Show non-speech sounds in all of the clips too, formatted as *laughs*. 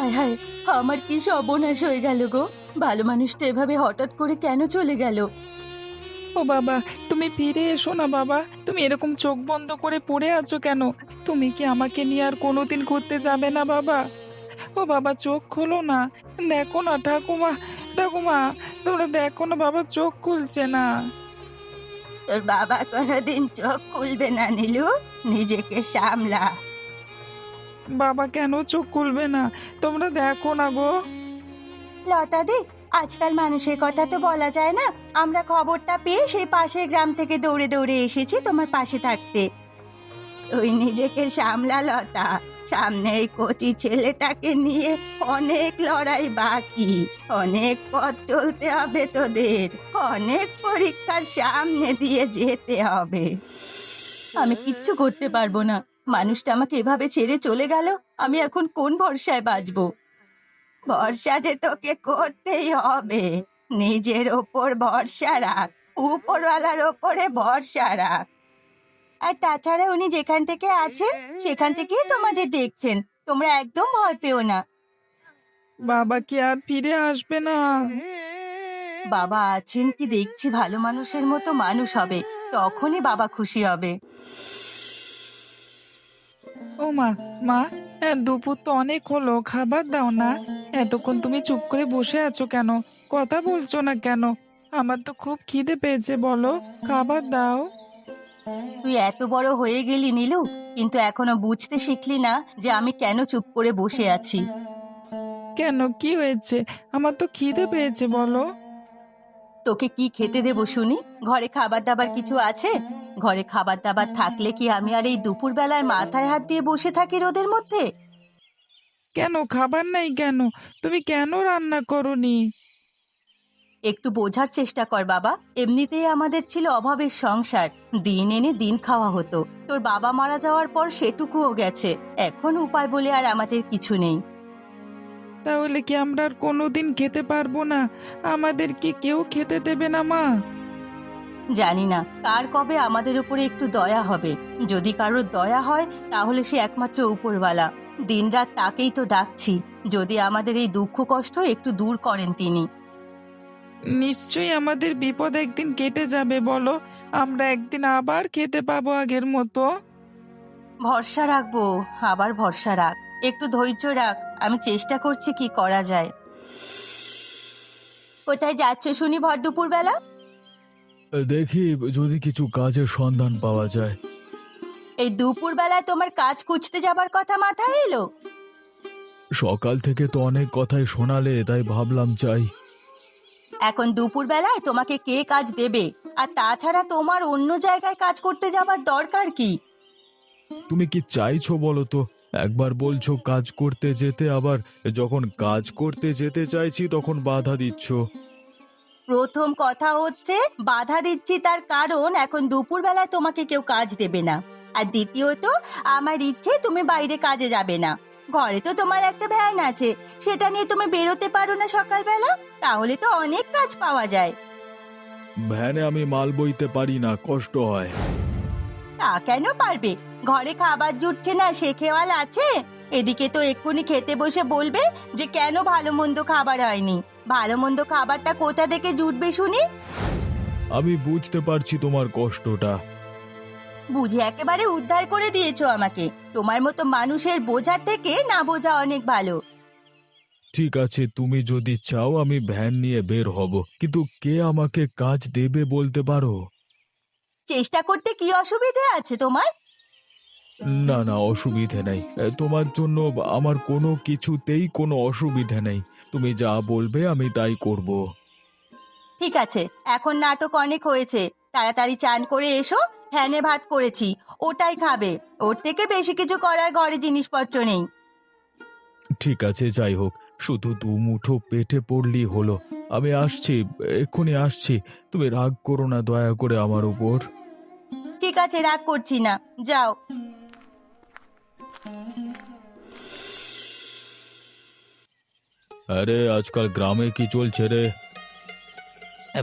হায় হায় আমার কি সর্বনাশ হয়ে গেল গো। ভালো মানুষটা এভাবে হঠাৎ করে কেন চলে গেল? ও বাবা তুমি ফিরে এসো না বাবা। তুমি এরকম চোখ বন্ধ করে পড়ে আছো কেন? তুমি কি আমাকে নিয়ে আর কোনোদিন ঘুরতে যাবে না বাবা? ও বাবা চোখ খোলো না। দেখো না ঠাকুমা ঠাকুমা তোমরা দেখো না বাবা চোখ খুলছে না। তোর বাবা কোনোদিন চোখ খুলবে না নীলু। নিজেকে সামলা। বাবা কেন চোখ খুলবে না? তোমরা দেখো না গো। লতা দি, আজকাল মানুষের কথা তো বলা যায় না। আমরা খবরটা পেয়ে সেই পাশের গ্রাম থেকে দৌড়ে দৌড়ে এসেছি তোমার পাশে থাকতে। তুই নিজেকে সামলা, লতা। সামনে এই কচি ছেলেটাকে নিয়ে অনেক লড়াই বাকি। অনেক পথ চলতে হবে তোদের। অনেক পরীক্ষার সামনে দিয়ে যেতে হবে। আমি কিচ্ছু করতে পারব না। মানুষটা আমাকে এভাবে ছেড়ে চলে গেল আমি এখন কোন ভরসায় বাঁচবো? ভরসা যে তোকে করতেই হবে। নিজের ওপর ভরসা রাখ উপরওয়ালার ওপরে ভরসা রাখ। আর তাছাড়া উনি যেখান থেকে আছেন সেখান থেকেই তোমাদের দেখছেন। তোমরা একদম ভয় পেও না। বাবা কি আর ফিরে আসবে না? বাবা আছেন কি দেখছি ভালো মানুষের মতো মানুষ হবে তখনই বাবা খুশি হবে। ও মা মা হ্যাঁ, দুপুর তো অনেক হলো খাবার দাও না। এতক্ষণ তুমি চুপ করে বসে আছো কেন? কথা বলছো না কেন? আমার তো খুব খিদে পেয়েছে বলো খাবার দাও। তুই এত বড় হয়ে গেলি নীলু কিন্তু এখনও বুঝতে শিখলি না যে আমি কেন চুপ করে বসে আছি। কেন? কি হয়েছে? আমার তো খিদে পেয়েছে বলো। তোকে কি খেতে দেবো শুনি? ঘরে খাবার দাবার কিছু আছে? ঘরে খাবার দাবার থাকলে কি আমি আর এই দুপুর বেলায় মাথায় হাত দিয়ে বসে থাকি রোদের মধ্যে? কেন? খাবার নাই কেন? তুমি কেন রান্না করনি? একটু বোঝার চেষ্টা কর বাবা। এমনিতেই আমাদের ছিল অভাবের সংসার। দিন এনে দিন খাওয়া হতো। তোর বাবা মারা যাওয়ার পর সেটুকুও গেছে। এখন উপায় বলে আর আমাদের কিছু নেই। তাহলে কি আমরা আর কোনোদিন খেতে পারব না? আমাদের কি কেউ খেতে দেবে না মা? জানি না কার কবে আমাদের উপরে একটু দয়া হবে। যদি কারোর দয়া হয় তাহলে সে একমাত্র উপরওয়ালা। দিনরাত তাকেই তো ডাকছি। যদি আমাদের এই দুঃখ কষ্ট একটু দূর করেন তিনি। নিশ্চয়ই আমাদের বিপদ একদিন কেটে যাবে বলো। আমরা একদিন আবার খেতে পাবো আগের মতো। ভরসা রাখব আবার ভরসা রাখ। একটু ধৈর্য রাখ আমি চেষ্টা করছি কি করা যায়। কোথায় যাচ্ছ শুনি ভর দুপুর বেলা দেখি যদি কিছু কাজের সন্ধান পাওয়া যায়। এই দুপুর বেলায় তোমার কাজ খুঁজতে যাবার কথা মাথায় এলো? সকাল থেকে তো অনেক কথাই শোনালে তাই ভাবলাম চাই এখন দুপুর বেলায় তোমাকে কে কাজ দেবে? আর তাছাড়া তোমার অন্য জায়গায় কাজ করতে যাবার দরকার কি? তুমি কি চাইছো বলো তো? একবার বলছো কাজ করতে যেতে আবার যখন কাজ করতে যেতে চাইছি তখন বাধা দিচ্ছ। প্রথম কথা হচ্ছে বাধা দিচ্ছি তার কারণ এখন দুপুর বেলায় তোমাকে কেউ কাজ দেবে না। আর দ্বিতীয়ত আমার ইচ্ছে তুমি বাইরে কাজে যাবে না। ঘরে তো তোমার একটা ভ্যান আছে সেটা নিয়ে তুমি বেরোতে পারো না সকালবেলা তাহলে তো অনেক কাজ পাওয়া যায়। ভ্যানে আমি মাল বইতে পারি না কষ্ট হয়। তা কেন পারবে? ঘরে খাবার জুটছে না সে খেওয়াল আছে? এদিকে তো এক্ষুনি খেতে বসে বলবে যে কেন ভালো মন্দ খাবার হয়নি। ভালো মন্দ খাবারটা কোথা থেকে জুটবে শুনি? আমি বুঝতে পারছি তোমার কষ্টটা। বুঝে একেবারে উদ্ধার করে দিয়েছ আমাকে। তোমার মতো মানুষের বোঝার থেকে না বোঝা অনেক ভালো। ঠিক আছে তুমি যদি চাও আমি ভ্যান নিয়ে বের হব। কিন্তু কে আমাকে কাজ দেবে বলতে পারো? চেষ্টা করতে কি অসুবিধে আছে তোমার? না না অসুবিধে নেই। তোমার জন্য আমার কোনো কিছুতেই কোনো অসুবিধে নেই। তুমি যা বলবে আমি তাই করব। ঠিক আছে এখন নাটক অনেক হয়েছে। তাড়াতাড়ি চান করে এসো ফ্যানে ভাত করেছি ওটাই খাবে। ওর থেকে বেশি কিছু করার ঘরে জিনিসপত্র নেই। ঠিক আছে যাই হোক শুধু দু মুঠো পেটে পড়লি হলো। আমি আসছি এক্ষুনি আসছি। তুমি রাগ করো না দয়া করে আমার উপর। আছে রাগ করছি না। যাও। আরে আজকাল গ্রামে কি চলছে রে?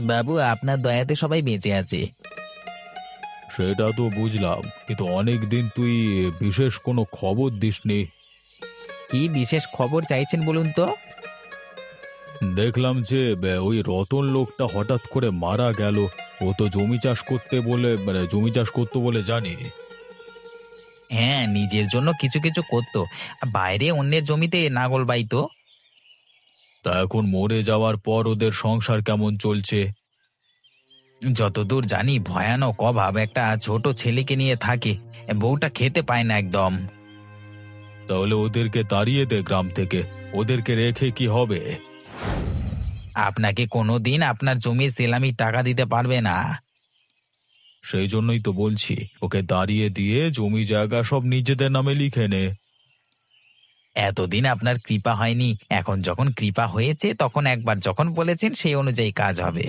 বাবু আপনার দয়াতে সবাই বেঁচে আছে। সেটা তো বুঝলাম কিন্তু অনেক দিন তুই বিশেষ কোনো খবর দিসনি। কি বিশেষ খবর চাইছেন বলুন তো? দেখলাম যে বে, ওই রতন লোকটা হঠাৎ করে মারা গেল। ও তো জমি চাষ করতে বলে মানে জমি চাষ করতো বলে জানি। হ্যাঁ নিজের জন্য কিছু কিছু করতো। বাইরে অন্যের জমিতে নাগল বাইতো। তা এখন মরে যাওয়ার পর ওদের সংসার কেমন চলছে? যতদূর জানি ভয়ানক অভাব। একটা ছোট ছেলেকে নিয়ে থাকে। বউটা খেতে পায় না একদম। তাহলে ওদেরকে তাড়িয়ে দে গ্রাম থেকে। ওদেরকে রেখে কি হবে? আপনাকে কোনো দিন আপনার জমির সেলামি টাকা দিতে পারবে না। সেই জন্যই তো বলছি ওকে দাঁড়িয়ে দিয়ে জমি জায়গা সব নিজেদের নামে লিখে নে। এতদিন আপনার কৃপা হয়নি এখন যখন কৃপা হয়েছে তখন একবার যখন বলেছেন সেই অনুযায়ী কাজ হবে।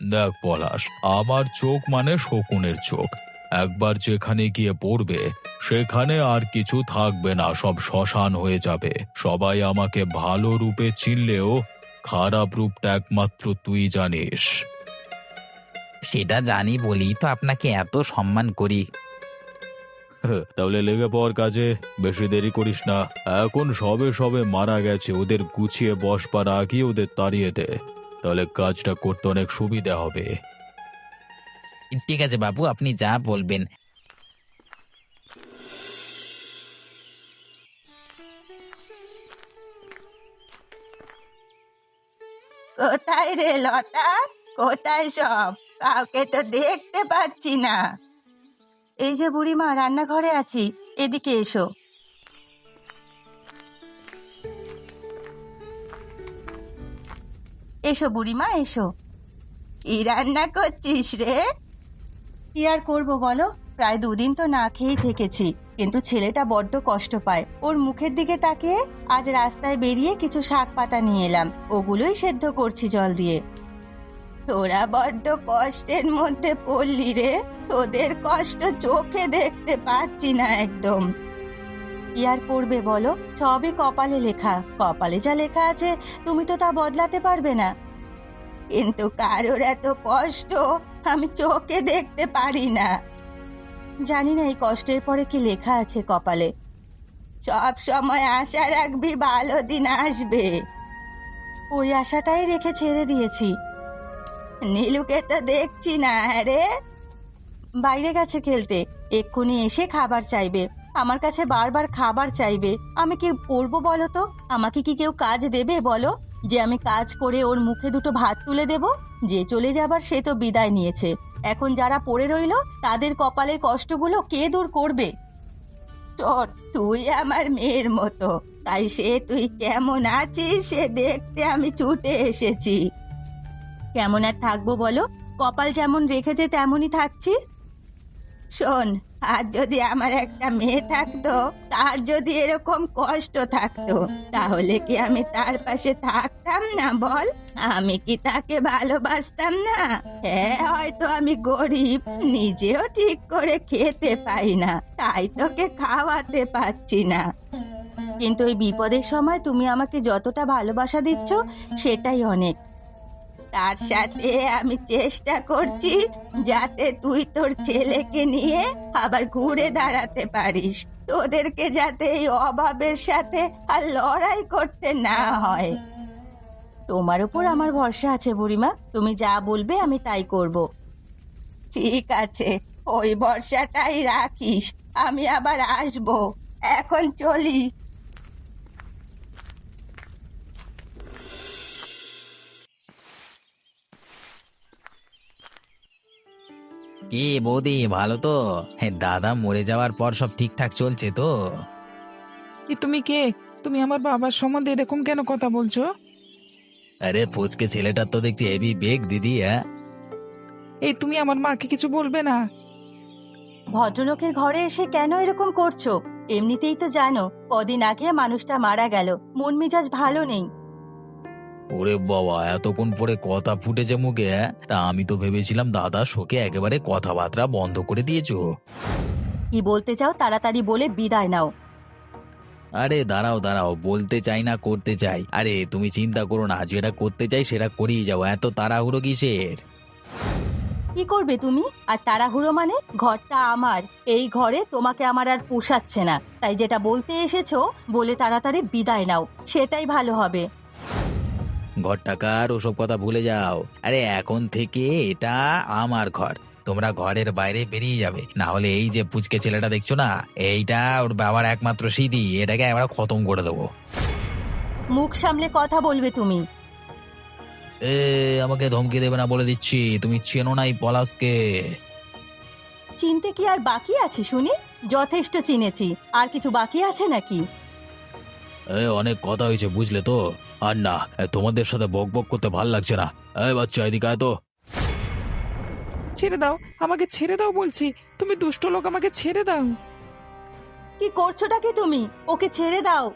দেখ পলাশ আমার চোখ মানে শকুনের চোখ। একবার যেখানে গিয়ে পড়বে সেখানে আর কিছু থাকবে না সব শ্মশান হয়ে যাবে। সবাই আমাকে ভালো রূপে চিনলেও খারাপ রূপটা একমাত্র তুই জানিস। সেটা জানি বলি তো আপনাকে এত সম্মান করি। তাহলে লেগে পড় কাজে বেশি দেরি করিস না। এখন সবে সবে মারা গেছে ওদের গুছিয়ে বসবার আগে ওদের তাড়িয়ে দে। তাহলে কাজটা করতে অনেক সুবিধা হবে। ঠিক আছে বাবু আপনি যা বলবেন। কোথায় রে লতা? কোথায় সব? কাউকে তো দেখতে পাচ্ছি না। এই যে বুড়িমা, রান্নাঘরে আছি। এদিকে এসো। এসো বুড়িমা, এসো। কি রান্না করছিস রে? কি আর করব বলো? প্রায় দুদিন তো না খেয়েই থেকেছি। কিন্তু ছেলেটা বড্ড কষ্ট পায়। ওর মুখের দিকে তাকিয়ে আজ রাস্তায় বেরিয়ে কিছু শাক পাতা নিয়ে এলাম। ওগুলোই সেদ্ধ করছি জল দিয়ে। তোরা বড্ড কষ্টের মধ্যে পড়লি রে। তোদের কষ্ট চোখে দেখতে পাচ্ছি না একদম। কি আর করবে বলো? সবই কপালে লেখা। কপালে যা লেখা আছে, তুমি তো তা বদলাতে পারবে না। কিন্তু কারোর এত কষ্ট আমি চোখে দেখতে পারি না। জানি না এই কষ্টের পরে কি লেখা আছে কপালে। সব সময় আশা রাখবি ভালো দিন আসবে। ওই আশাটাই রেখে ছেড়ে দিয়েছি। নীলুকে তো দেখছি না হ্যাঁ রে। বাইরে গেছে খেলতে, এক্ষুনি এসে খাবার চাইবে। আমার কাছে বারবার খাবার চাইবে। আমি কি করব বলো তো? আমাকে কি কেউ কাজ দেবে বলো? যে আমি কাজ করে ওর মুখে দুটো ভাত তুলে দেব? যে চলে যাবার সে তো বিদায় নিয়েছে। এখন যারা পড়ে রইল, তাদের কপালের কষ্টগুলো কে দূর করবে? তোর, তুই আমার মেয়ের মতো। তাই সে তুই কেমন আছিস সে দেখতে আমি ছুটে এসেছি। কেমন আর থাকব বলো? কপাল যেমন রেখেছে তেমনই থাকছি। শোন আর যদি আমার একটা মেয়ে থাকতো, তার যদি এরকম কষ্ট থাকতো, তাহলে কি আমি তার পাশে থাকতাম না বল? আমি কি তাকে ভালোবাসতাম না? হ্যাঁ হয়তো আমি গরিব, নিজেও ঠিক করে খেতে পাই না, তাই তোকে খাওয়াতে পারছি না। কিন্তু ওই বিপদের সময় তুমি আমাকে যতটা ভালোবাসা দিচ্ছ, সেটাই অনেক। তার সাথে আমি চেষ্টা করছি যাতে তুই তোর ছেলেকে নিয়ে আবার ঘুরে দাঁড়াতে পারিস। তোদেরকে যাতে এই অভাবের সাথে আর লড়াই করতে না হয়। তোমার উপর আমার ভরসা আছে বুড়িমা। তুমি যা বলবে আমি তাই করব। ঠিক আছে, ওই ভরসাটাই রাখিস। আমি আবার আসব। এখন চলি। কি বৌদি ভালো তো? হ্যাঁ দাদা মরে যাওয়ার পর সব ঠিকঠাক চলছে তো? এ তুমি কে? তুমি আমার বাবার সম্বন্ধে এরকম কেন কথা বলছো? আরে ফুচকে ছেলেটার তো দেখছি হেভি বেগ দিদি হ্যাঁ? এই তুমি আমার মাকে কিছু বলবে না? ভদ্রলোকের ঘরে এসে কেন এরকম করছ? এমনিতেই তো জানো কদিন আগে মানুষটা মারা গেল। মন মেজাজ ভালো নেই। ওরে বাবা এতক্ষণ পরে কথা ফুটেছে মুখে হ্যাঁ? তা আমি তো ভেবেছিলাম দাদা শোকে একেবারে কথাবার্তা বন্ধ করে দিয়েছ। কি বলতে চাও তাড়াতাড়ি বলে বিদায় নাও। আরে দাঁড়াও দাঁড়াও বলতে চাই না করতে চাই। আরে তুমি চিন্তা করো না যেটা করতে চাই সেটা করেই যাও এত তাড়াহুড়ো কিসের? কি করবে তুমি? আর তাড়াহুড়ো মানে? ঘরটা আমার এই ঘরে তোমাকে আমার আর পোষাচ্ছে না। তাই যেটা বলতে এসেছ বলে তাড়াতাড়ি বিদায় নাও সেটাই ভালো হবে। ঘর টাকার ওসব কথা ভুলে যাও। আরে এখন থেকে এটা আমার ঘর। তোমরা ঘরের বাইরে বেরিয়ে যাবে। না হলে এই যে পুচকে ছেলেটা দেখছ না এইটা ওর বাবার একমাত্র স্মৃতি। এটাকে আমরা খতম করে দেবো। মুখ সামলে কথা বলবে তুমি। এ আমাকে ধমকি দেবে না বলে দিচ্ছি। তুমি চেনো নাই পলাশকে। চিনতে কি আর বাকি আছে শুনি? যথেষ্ট চিনেছি। আর কিছু বাকি আছে নাকি? এ অনেক কথা হয়েছে বুঝলে তো? আর না তোমাদের সাথে বক বক করতে ভালো লাগছে না। এই বাচ্চা এদিকে আয় তো। ছেড়ে দাও আমাকে ছেড়ে দাও বলছি। তুমি দুষ্ট লোক আমাকে ছেড়ে দাও। কি করছোটা কি তুমি? ওকে ছেড়ে দাও।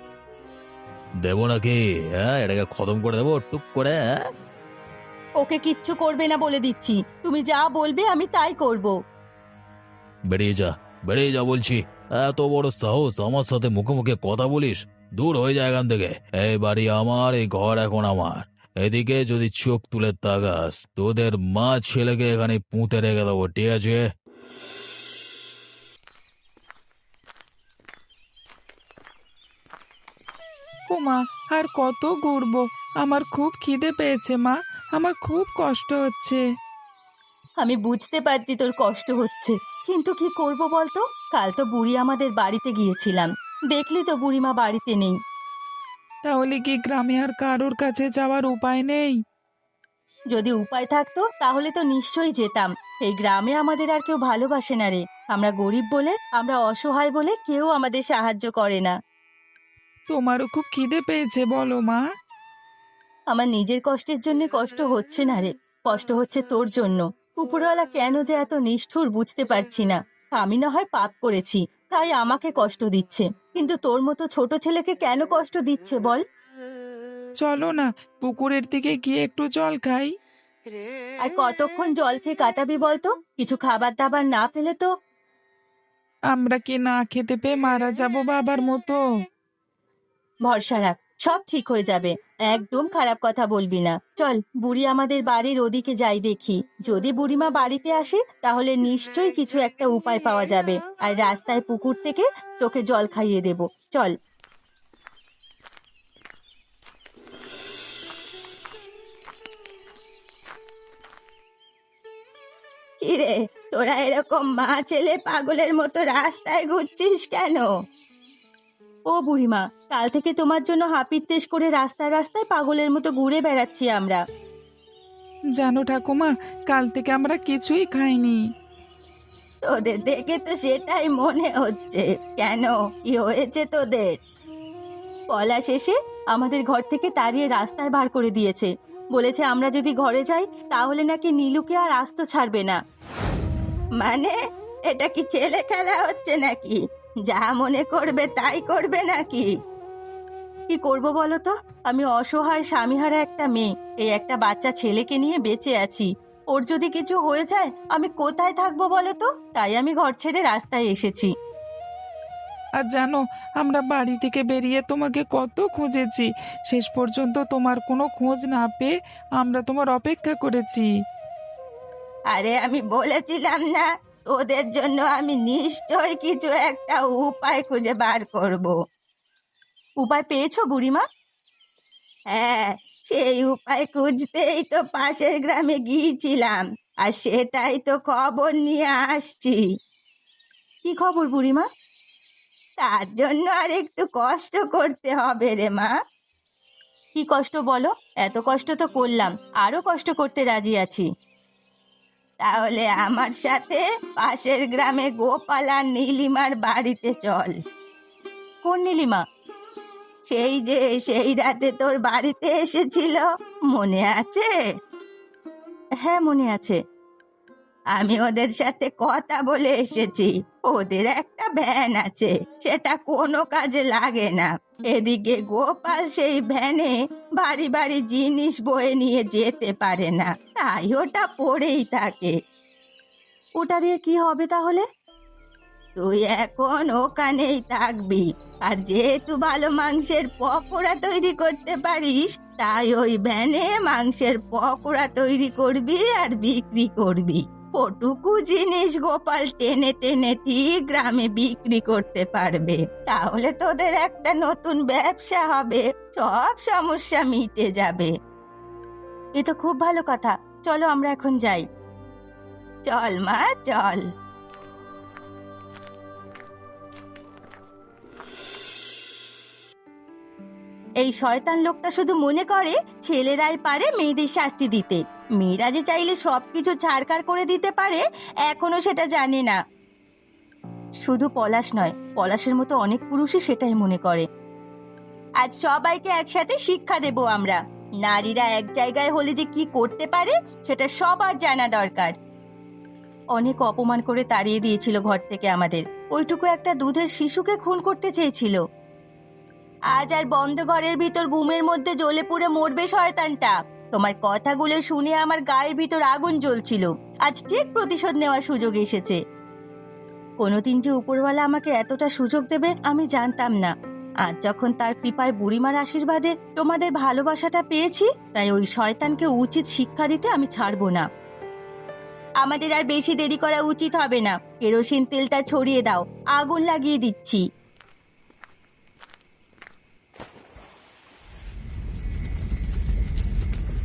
দেবো নাকি? হ্যাঁ এটাকে খতম করে দেবো টুক করে হ্যাঁ? ওকে কিচ্ছু করবে না বলে দিচ্ছি। তুমি যা বলবে আমি তাই করব। বেরিয়ে যা বেরিয়ে যা বলছি। এত বড় সাহস আমার সাথে মুখে মুখে কথা বলিস? দূর হয়ে যায় এখান থেকে। এই বাড়ি আমার এই ঘর এখন আমার। এদিকে যদি চোখ তুলে তাকাস তোদের মা ছেলেকে এখানে পুঁতে রেখে দেবো ঠিক আছে? ও মা আর কত ঘুরবো। আমার খুব খিদে পেয়েছে মা। আমার খুব কষ্ট হচ্ছে। আমি বুঝতে পারছি তোর কষ্ট হচ্ছে। কিন্তু কি করব বলতো? কাল তো বুড়ি আমাদের বাড়িতে গিয়েছিলাম। দেখলি তো বুড়িমা বাড়িতে নেই। তাহলে কি গ্রামে আর কারোর কাছে যাওয়ার উপায় নেই? যদি উপায় থাকতো তাহলে তো নিশ্চয়ই যেতাম। এই গ্রামে আমাদের আর কেউ ভালোবাসে না রে। আমরা গরিব বলে আমরা অসহায় বলে কেউ আমাদের সাহায্য করে না। তোমারও খুব খিদে পেয়েছে বলো মা। আমার নিজের কষ্টের জন্য কষ্ট হচ্ছে না রে। কষ্ট হচ্ছে তোর জন্য। উপরওয়ালা কেন যে এত নিষ্ঠুর বুঝতে পারছি না। আমি না হয় পাপ করেছি তাই আমাকে কষ্ট দিচ্ছে। কিন্তু তোর মতো ছোট ছেলেকে কেন কষ্ট দিচ্ছে বল? চলো না পুকুরের দিকে গিয়ে একটু জল খাই। আর কতক্ষণ জল খেয়ে কাটাবি বলতো? কিছু খাবার দাবার না পেলে তো আমরা কি না খেতে পেয়ে মারা যাব বাবার মতো? ভরসা রাখ সব ঠিক হয়ে যাবে। একদম খারাপ কথা বলবি না। চল, বুড়ি আমাদের বাড়ির ওদিকে যাই দেখি। যদি বুড়িমা বাড়িতে আসে, তাহলে নিশ্চয়ই কিছু একটা উপায় পাওয়া যাবে। আর রাস্তায় পুকুর থেকে তোকে জল খাইয়ে দেব। চল। কিরে, তোরা এরকম মা ছেলে পাগলের মতো রাস্তায় ঘুরছিস কেন? ও বুড়িমা কাল থেকে তোমার জন্য হাপিত্তেশ করে রাস্তায় রাস্তায় পাগলের মতো ঘুরে বেড়াচ্ছি আমরা। জানো ঠাকুমা কাল থেকে আমরা কিছুই খাইনি। তোদের দেখে তো সেটাই মনে হচ্ছে। কেন? কি হয়েছে তোদের? পলাশ শেষে আমাদের ঘর থেকে তাড়িয়ে রাস্তায় বার করে দিয়েছে। বলেছে আমরা যদি ঘরে যাই তাহলে নাকি নীলুকে আর আস্ত ছাড়বে না। মানে? এটা কি ছেলে খেলা হচ্ছে নাকি? যা মনে করবে তাই করবে নাকি? কি করব বলো তো? আমি অসহায় স্বামীহারা একটা মেয়ে। এই একটা বাচ্চা ছেলেকে নিয়ে বেঁচে আছি। ওর যদি কিছু হয়ে যায় আমি কোথায় থাকব বলো তো? তাই আমি ঘর ছেড়ে রাস্তায় এসেছি। আর জানো আমরা বাড়ি থেকে বেরিয়ে তোমাকে কত খুঁজেছি। শেষ পর্যন্ত তোমার কোনো খোঁজ না পেয়ে আমরা তোমার অপেক্ষা করেছি। আরে আমি বলেছিলাম না। ওদের জন্য আমি নিশ্চয় কিছু একটা উপায় খুঁজে বার করব। উপায় পেয়েছ বুড়িমা? হ্যাঁ সেই উপায় খুঁজতেই তো পাশের গ্রামে গিয়েছিলাম, আর সেটাই তো খবর নিয়ে আসছি। কি খবর বুড়িমা? তার জন্য আর একটু কষ্ট করতে হবে রে মা। কি কষ্ট বলো? এত কষ্ট তো করলাম, আরও কষ্ট করতে রাজি আছি। তাহলে আমার সাথে পাশের গ্রামে গোপাল আর নীলিমার বাড়িতে চল। কোন নীলিমা? সেই যে, সেই রাতে তোর বাড়িতে এসেছিল, মনে আছে? হ্যাঁ মনে আছে। আমি ওদের সাথে কথা বলে এসেছি। ওদের একটা ভ্যান আছে, সেটা কোনো কাজে লাগে না। এদিকে গোপাল সেই ভ্যানে বাড়ি বাড়ি জিনিস বয়ে নিয়ে যেতে পারে না, তাই ওটা পড়েই থাকে। ওটা দিয়ে কি হবে তাহলে? তুই এখন ওখানেই থাকবি, আর যেহেতু ভালো মাংসের পকোড়া তৈরি করতে পারিস, তাই ওই ভ্যানে মাংসের পকোড়া তৈরি করবি আর বিক্রি করবি। ওটুকু জিনিস গোপাল টেনে টেনে ঠিক গ্রামে বিক্রি করতে পারবে? তাহলে তোদের একটা নতুন ব্যবসা হবে। সব সমস্যা মিটে যাবে। এ তো খুব ভালো কথা। চলো আমরা এখন যাই। চল মা, চল। এই শয়তান লোকটা শুধু মনে করে ছেলেরাই পারে মেয়েদের শাস্তি দিতে। মেয়েরা যে চাইলে সবকিছু ছাড়কার করে দিতে পারে, এখনও সেটা জানে না। শুধু পলাশ নয়, পলাশের মতো অনেক পুরুষই সেটাই মনে করে। আজ সবাইকে একসাথে শিক্ষা দেব আমরা। নারীরা এক জায়গায় হলে যে কি করতে পারে, সেটা সবার জানা দরকার। অনেক অপমান করে তাড়িয়ে দিয়েছিল ঘর থেকে আমাদের। ওইটুকু একটা দুধের শিশুকে খুন করতে চেয়েছিল। আজ আর বন্ধ ঘরের ভিতর ঘুমের মধ্যে জ্বলে পুড়ে মরবে শয়তানটা। তোমার কথাগুলো শুনে আমার গায়ের ভিতর আগুন জ্বলছিল। আজ ঠিক প্রতিশোধ নেওয়ার সুযোগ এসেছে। কোনোদিন যে উপরওয়ালা আমাকে এতটা সুযোগ দেবে, আমি জানতাম না। আজ যখন তার কৃপায় বুড়িমার আশীর্বাদে তোমাদের ভালোবাসাটা পেয়েছি, তাই ওই শয়তানকে উচিত শিক্ষা দিতে আমি ছাড়বো না। আমাদের আর বেশি দেরি করা উচিত হবে না। কেরোসিন তেলটা ছড়িয়ে দাও। আগুন লাগিয়ে দিচ্ছি।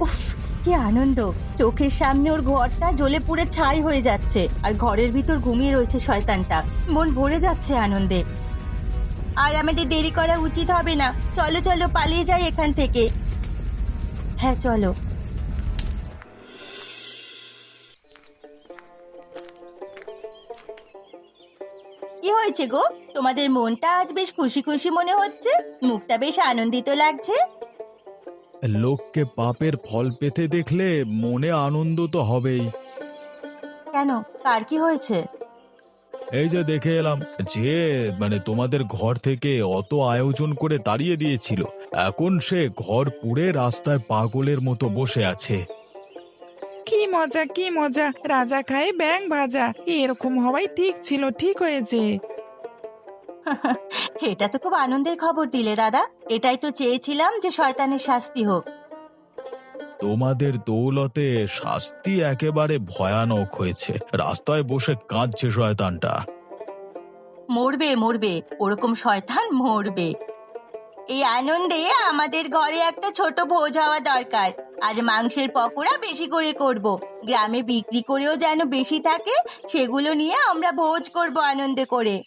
উফ, কি আনন্দ। চোখের সামনে ওর ঘরটা জ্বলে পুড়ে ছাই হয়ে যাচ্ছে, আর ঘরের ভিতর ঘুমিয়ে রয়েছে শয়তানটা। মন ভরে যাচ্ছে আনন্দে। আর আমাদের দেরি করা উচিত হবে না। চলো চলো, পালিয়ে যাই এখান থেকে। হ্যাঁ চলো। কি হয়েছে গো? তোমাদের মনটা আজ বেশ খুশি খুশি মনে হচ্ছে? মুখটা বেশ আনন্দিত লাগছে? লোককে পাপের ফল পেতে দেখলে মনে আনন্দ তো হবেই। কেন? কার কি হয়েছে? এই যে দেখে এলাম যে মানে তোমাদের ঘর থেকে অত আয়োজন করে তাড়িয়ে দিয়েছিল। এখন সে ঘর পুড়ে রাস্তায় পাগলের মতো বসে আছে। কি মজা কি মজা। রাজা খায় ব্যাং ভাজা। এরকম হওয়াই ঠিক ছিল ঠিক হয়েছে। *laughs* এটা তো খুব আনন্দের খবর দিলে দাদা। এটাই তো চেয়েছিলাম যে শয়তানের শাস্তি হোক। তোমাদের দৌলতে শাস্তি একেবারে ভয়ানক হয়েছে। রাস্তায় বসে কাঁদছে শয়তানটা। মরবে মরবে। ওরকম শয়তান মরবে। এই আনন্দে আমাদের ঘরে একটা ছোট ভোজ হওয়া দরকার। আজ মাংসের পকোড়া বেশি করে করব। গ্রামে বিক্রি করেও যেন বেশি থাকে সেগুলো নিয়ে আমরা ভোজ করব আনন্দে করে।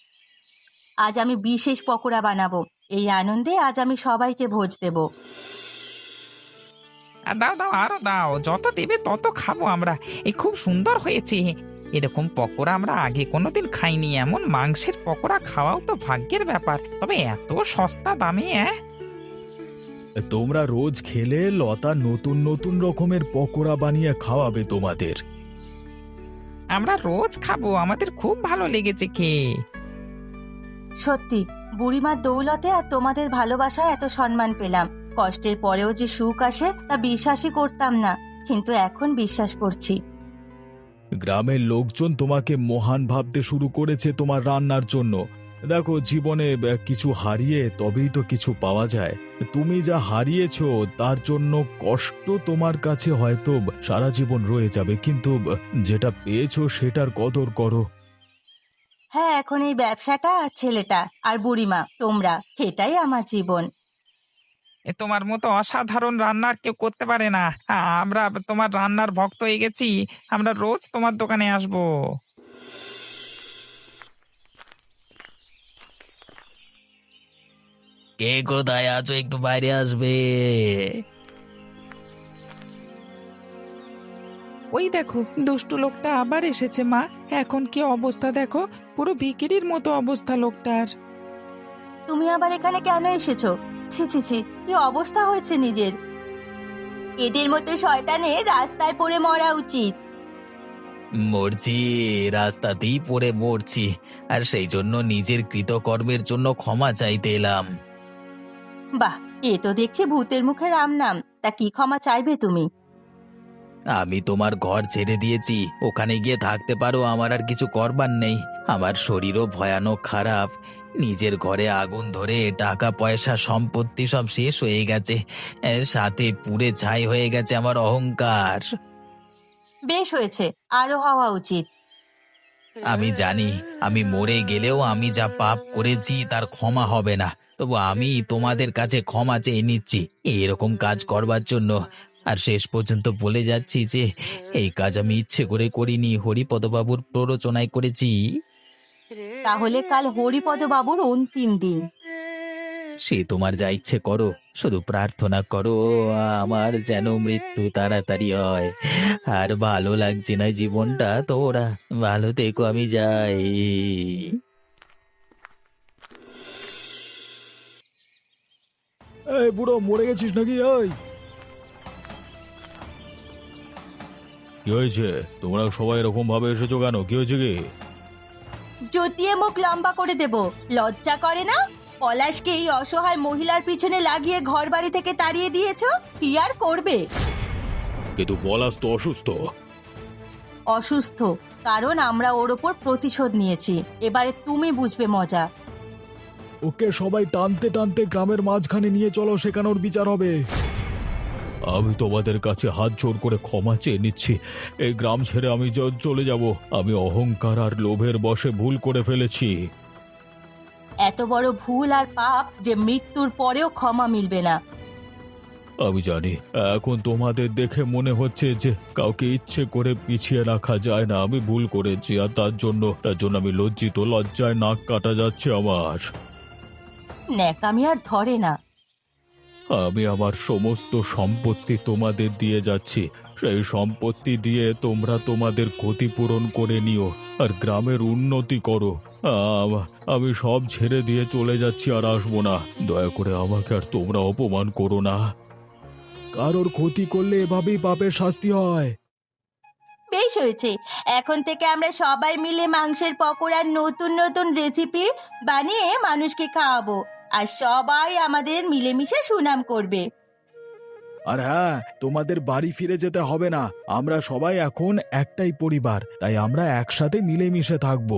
আজ আমি বিশেষ পকোড়া বানাবো। এই আনন্দে আজ আমি সবাইকে ভোজ দেব। আর দাও দাও আরও দাও। যত দেবে তত খাব আমরা। এই খুব সুন্দর হয়েছে। এরকম পকোড়া আমরা আগে কোনোদিন খাইনি। এমন মাংসের পকোড়া খাওয়াও তো ভাগ্যের ব্যাপার। তবে এত সস্তা দামে হ্যাঁ তোমরা রোজ খেলে লতা নতুন নতুন রকমের পকোড়া বানিয়ে খাওয়াবে তোমাদের। আমরা রোজ খাব। আমাদের খুব ভালো লেগেছে খেয়ে। সত্যি, বুড়িমার দৌলতে আর তোমাদের ভালোবাসায় এত সম্মান পেলাম। কষ্টের পরেও যে সুখ আসে, তা বিশ্বাসই করতাম না, কিন্তু এখন বিশ্বাস করছি। গ্রামের লোকজন তোমাকে মহান ভাবতে শুরু করেছে তোমার রান্নার জন্য। দেখো, জীবনে কিছু হারিয়ে তবেই তো কিছু পাওয়া যায়। তুমি যা হারিয়েছো, তার জন্য কষ্ট তোমার কাছে হয়তো সারা জীবন রয়ে যাবে, কিন্তু যেটা পেয়েছ সেটার কদর করো। হ্যাঁ এখন এই ব্যবসাটা আর ছেলেটা আর বুড়িমা তোমরা এটাই আমার জীবন। এ তোমার মতো অসাধারণ রান্নার কেউ করতে পারে না। আ- আমরা তোমার রান্নার ভক্ত হয়ে গেছি আমরা রোজ তোমার দোকানে আসব। কে কোথায় আছো একটু বাইরে আসবে। ওই দেখো দুষ্টু লোকটা আবার এসেছে মা। এখন কি অবস্থা দেখো? পুরো ভিকিরির মতো অবস্থা লোকটার। তুমি আবার এখানে কেন এসেছ? ছি ছি ছি কি অবস্থা হয়েছে নিজের? এদের মতো শয়তানে রাস্তায় পড়ে মরা উচিত। মরছি রাস্তাতেই পড়ে মরছি আর সেই জন্য নিজের কৃতকর্মের জন্য ক্ষমা চাইতে এলাম। বাহ এ তো দেখছি ভূতের মুখে রাম নাম তা কি ক্ষমা চাইবে তুমি? আমি তোমার ঘর ছেড়ে দিয়েছি। ওখানে গিয়ে থাকতে পারো আমার আর কিছু করবার নেই। আমার শরীরও ভয়ানক খারাপ। নিজের ঘরে আগুন ধরে টাকা পয়সা সম্পত্তি সব শেষ হয়ে গেছে। সাথে পুড়ে ছাই হয়ে গেছে আমার অহংকার। বেশ হয়েছে আরও হওয়া উচিত। আমি জানি আমি মরে গেলেও আমি যা পাপ করেছি তার ক্ষমা হবে না। তবু আমি তোমাদের কাছে ক্ষমা চেয়ে নিচ্ছি। এরকম কাজ করবার জন্য আর শেষ পর্যন্ত বলে যাচ্ছি যে এই কাজ আমি ইচ্ছে করে করিনি হরিপদবাবুর প্ররোচনায় করেছি। তাহলে কাল হরিপদ বাবুর অন্তিম দিন। সে তোমার যা ইচ্ছে করো শুধু প্রার্থনা করো আমার যেন মৃত্যু তাড়াতাড়ি হয়। আর ভালো লাগছে না জীবনটা তোরা ভালো থেকো আমি যাই। এই বুড়ো মরে গেছিস নাকি? ওই কি হয়েছে? তোমরা সবাই এরকম ভাবে এসেছ কেন? কি হয়েছে কি? জতিয়ে মুখ লম্বা করে দেব। লজ্জা করে না? পলাশকে এই অসহায় মহিলার পিছনে লাগিয়ে ঘর বাড়ি থেকে তাড়িয়ে দিয়েছ? কি আর করবে? কিন্তু পলাশ তো অসুস্থ। অসুস্থ কারণ আমরা ওর ওপর প্রতিশোধ নিয়েছি। এবারে তুমি বুঝবে মজা। ওকে সবাই টানতে টানতে গ্রামের মাঝখানে নিয়ে চলো সেখানে ওর বিচার হবে। আমি তোমাদের কাছে হাত জোর করে ক্ষমা চেয়ে নিচ্ছি। এই গ্রাম ছেড়ে আমি চলে যাব। আমি অহংকার আর লোভের বশে ভুল করে ফেলেছি। এত বড় ভুল আর পাপ যে মৃত্যুর পরেও ক্ষমা মিলবে না। আমি জানি এখন তোমাদের দেখে মনে হচ্ছে যে কাউকে ইচ্ছে করে পিছিয়ে রাখা যায় না। আমি ভুল করেছি আর তার জন্য তার জন্য আমি লজ্জিত। লজ্জায় নাক কাটা যাচ্ছে আমার। ন্যাকামি আর ধরে না। আমি আমার সমস্ত সম্পত্তি তোমাদের দিয়ে যাচ্ছি। সেই সম্পত্তি দিয়ে তোমরা তোমাদের ক্ষতিপূরণ করে নিও আর গ্রামের উন্নতি করো। আম- সব ছেড়ে দিয়ে চলে যাচ্ছি আর আসব না। দয়া করে আমাকে আর তোমরা অপমান করো না। কারোর ক্ষতি করলে এভাবেই পাপের শাস্তি হয়। বেশ হয়েছে। এখন থেকে আমরা সবাই মিলে মাংসের পকোড়ার নতুন নতুন রেসিপি বানিয়ে মানুষকে খাওয়াবো। আর সবাই আমাদের মিলেমিশে সুনাম করবে। আর হ্যাঁ তোমাদের বাড়ি ফিরে যেতে হবে না। আমরা সবাই এখন একটাই পরিবার তাই আমরা একসাথে মিলেমিশে থাকব।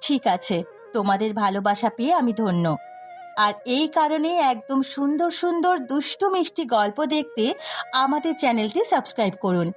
ঠিক আছে তোমাদের ভালোবাসা পেয়ে আমি ধন্য। আর এই কারণে একদম সুন্দর সুন্দর দুষ্টু মিষ্টি গল্প দেখতে আমাদের চ্যানেলটি সাবস্ক্রাইব করুন।